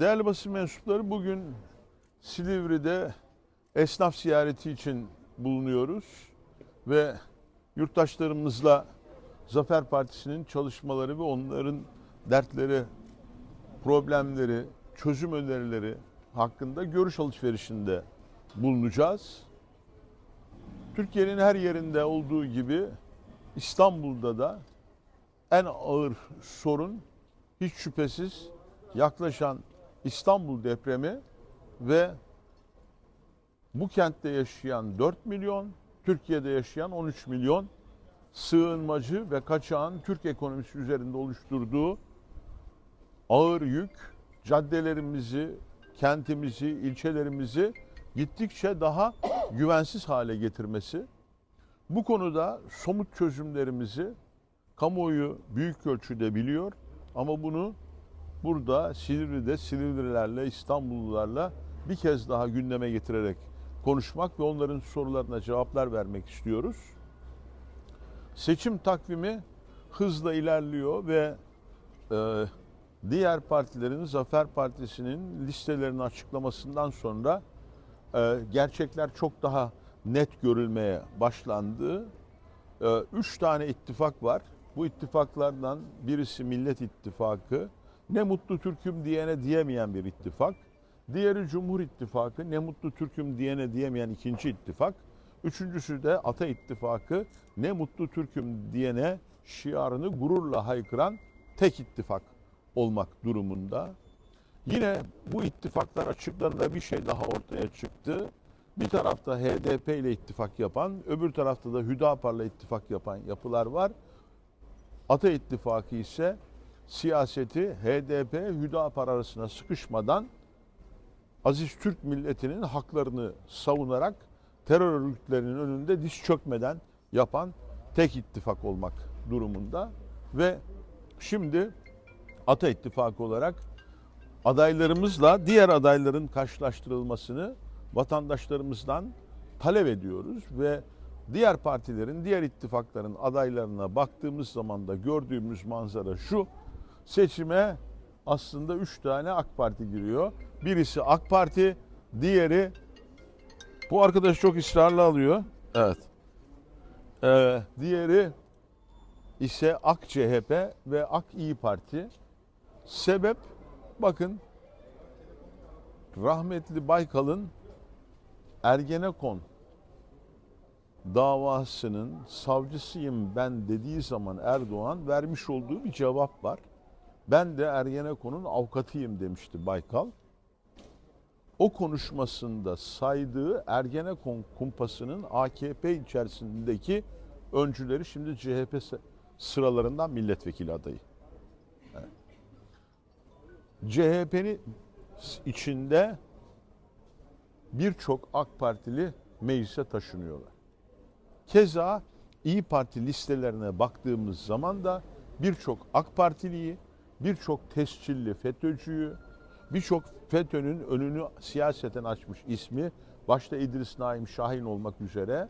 Değerli basın mensupları bugün Silivri'de esnaf ziyareti için bulunuyoruz ve yurttaşlarımızla Zafer Partisi'nin çalışmaları ve onların dertleri, problemleri, çözüm önerileri hakkında görüş alışverişinde bulunacağız. Türkiye'nin her yerinde olduğu gibi İstanbul'da da en ağır sorun hiç şüphesiz yaklaşan İstanbul depremi ve bu kentte yaşayan 4 milyon, Türkiye'de yaşayan 13 milyon sığınmacı ve kaçağın Türk ekonomisi üzerinde oluşturduğu ağır yük caddelerimizi, kentimizi, ilçelerimizi gittikçe daha güvensiz hale getirmesi. Bu konuda somut çözümlerimizi kamuoyu büyük ölçüde biliyor ama bunu burada Silivri'de Silivrilerle, İstanbullularla bir kez daha gündeme getirerek konuşmak ve onların sorularına cevaplar vermek istiyoruz. Seçim takvimi hızla ilerliyor ve e, diğer partilerin Zafer Partisi'nin listelerini açıklamasından sonra e, gerçekler çok daha net görülmeye başlandı. E, üç tane ittifak var. Bu ittifaklardan birisi Millet İttifakı. Ne mutlu Türk'üm diyene diyemeyen bir ittifak. Diğeri Cumhur İttifakı. Ne mutlu Türk'üm diyene diyemeyen ikinci ittifak. Üçüncüsü de Ata İttifakı. Ne mutlu Türk'üm diyene şiarını gururla haykıran tek ittifak olmak durumunda. Yine bu ittifaklar açıklarında bir şey daha ortaya çıktı. Bir tarafta HDP ile ittifak yapan, öbür tarafta da Hüdapar'la ittifak yapan yapılar var. Ata İttifakı ise siyaseti HDP, Hüdapar arasına sıkışmadan Aziz Türk milletinin haklarını savunarak terör örgütlerinin önünde diz çökmeden yapan tek ittifak olmak durumunda ve şimdi Ata İttifakı olarak adaylarımızla diğer adayların karşılaştırılmasını vatandaşlarımızdan talep ediyoruz ve diğer partilerin, diğer ittifakların adaylarına baktığımız zaman da gördüğümüz manzara şu. Seçime aslında üç tane AK Parti giriyor. Birisi AK Parti, diğeri bu arkadaş çok ısrarlı alıyor. Evet. Ee, diğeri ise AK CHP ve AK İyi Parti. Sebep bakın rahmetli Baykal'ın Ergenekon davasının savcısıyım ben dediği zaman Erdoğan vermiş olduğu bir cevap var. Ben de Ergenekon'un avukatıyım demişti Baykal. O konuşmasında saydığı Ergenekon kumpasının AKP içerisindeki öncüleri şimdi CHP sıralarından milletvekili adayı. CHP'nin içinde birçok AK Partili meclise taşınıyorlar. Keza İyi Parti listelerine baktığımız zaman da birçok AK Partiliyi, birçok tescilli FETÖ'cüyü, birçok FETÖ'nün önünü siyaseten açmış ismi, başta İdris Naim Şahin olmak üzere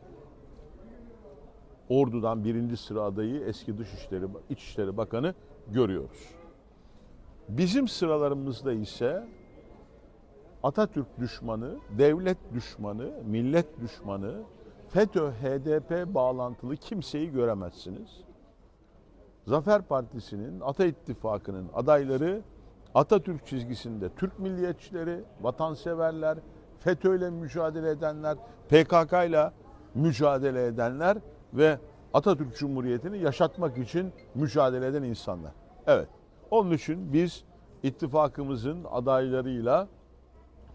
Ordu'dan birinci sıra adayı eski Dışişleri, İçişleri Bakanı görüyoruz. Bizim sıralarımızda ise Atatürk düşmanı, devlet düşmanı, millet düşmanı, FETÖ, HDP bağlantılı kimseyi göremezsiniz. Zafer Partisi'nin, Ata İttifakı'nın adayları Atatürk çizgisinde Türk milliyetçileri, vatanseverler, FETÖ ile mücadele edenler, PKK ile mücadele edenler ve Atatürk Cumhuriyeti'ni yaşatmak için mücadele eden insanlar. Evet. Onun için biz ittifakımızın adaylarıyla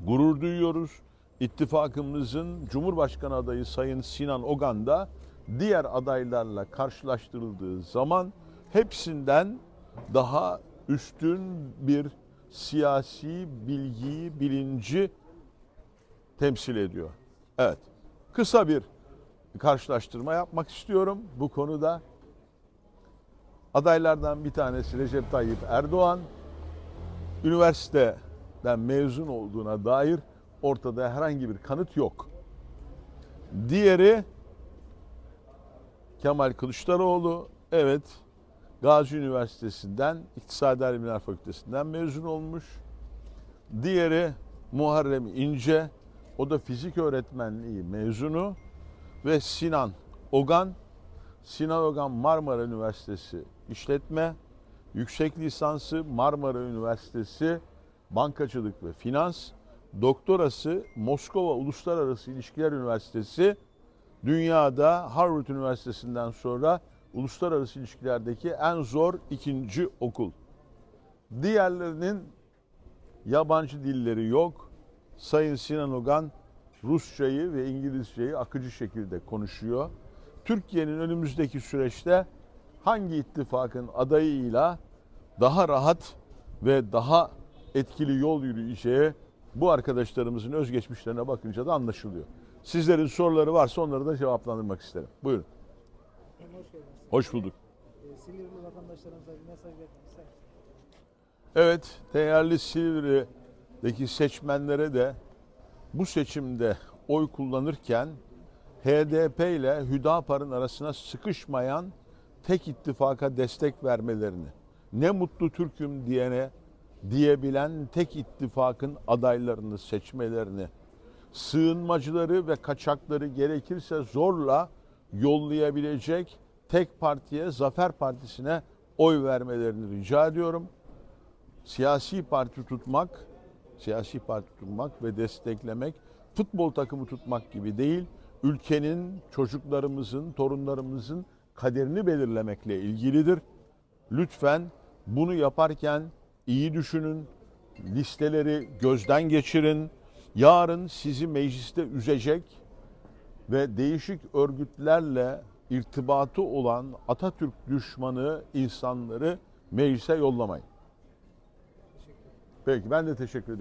gurur duyuyoruz. İttifakımızın Cumhurbaşkanı adayı Sayın Sinan Ogan da diğer adaylarla karşılaştırıldığı zaman hepsinden daha üstün bir siyasi bilgiyi, bilinci temsil ediyor. Evet. Kısa bir karşılaştırma yapmak istiyorum bu konuda. Adaylardan bir tanesi Recep Tayyip Erdoğan. Üniversiteden mezun olduğuna dair ortada herhangi bir kanıt yok. Diğeri Kemal Kılıçdaroğlu. Evet Gazi Üniversitesi'nden İktisadi Bilimler Fakültesinden mezun olmuş. Diğeri Muharrem İnce. O da fizik öğretmenliği mezunu. Ve Sinan Ogan. Sinan Ogan Marmara Üniversitesi İşletme. Yüksek lisansı Marmara Üniversitesi Bankacılık ve Finans. Doktorası Moskova Uluslararası İlişkiler Üniversitesi. Dünyada Harvard Üniversitesi'nden sonra uluslararası ilişkilerdeki en zor ikinci okul. Diğerlerinin yabancı dilleri yok. Sayın Sinan Ogan Rusçayı ve İngilizceyi akıcı şekilde konuşuyor. Türkiye'nin önümüzdeki süreçte hangi ittifakın adayıyla daha rahat ve daha etkili yol yürüyeceği bu arkadaşlarımızın özgeçmişlerine bakınca da anlaşılıyor. Sizlerin soruları varsa onları da cevaplandırmak isterim. Buyurun. Hoş geldiniz. Hoş bulduk. Silivri vatandaşlarımıza bir mesaj vermek? Evet, değerli Silivri'deki seçmenlere de bu seçimde oy kullanırken HDP ile Hüdapar'ın arasına sıkışmayan tek ittifaka destek vermelerini, ne mutlu Türk'üm diyene diyebilen tek ittifakın adaylarını seçmelerini, sığınmacıları ve kaçakları gerekirse zorla yollayabilecek tek partiye, Zafer Partisi'ne oy vermelerini rica ediyorum siyasi parti tutmak, siyasi parti tutmak ve desteklemek futbol takımı tutmak gibi değil, ülkenin, çocuklarımızın, torunlarımızın kaderini belirlemekle ilgilidir. Lütfen bunu yaparken iyi düşünün, listeleri gözden geçirin. Yarın sizi mecliste üzecek ve değişik örgütlerle irtibatı olan Atatürk düşmanı insanları meclise yollamayın. Peki ben de teşekkür ediyorum.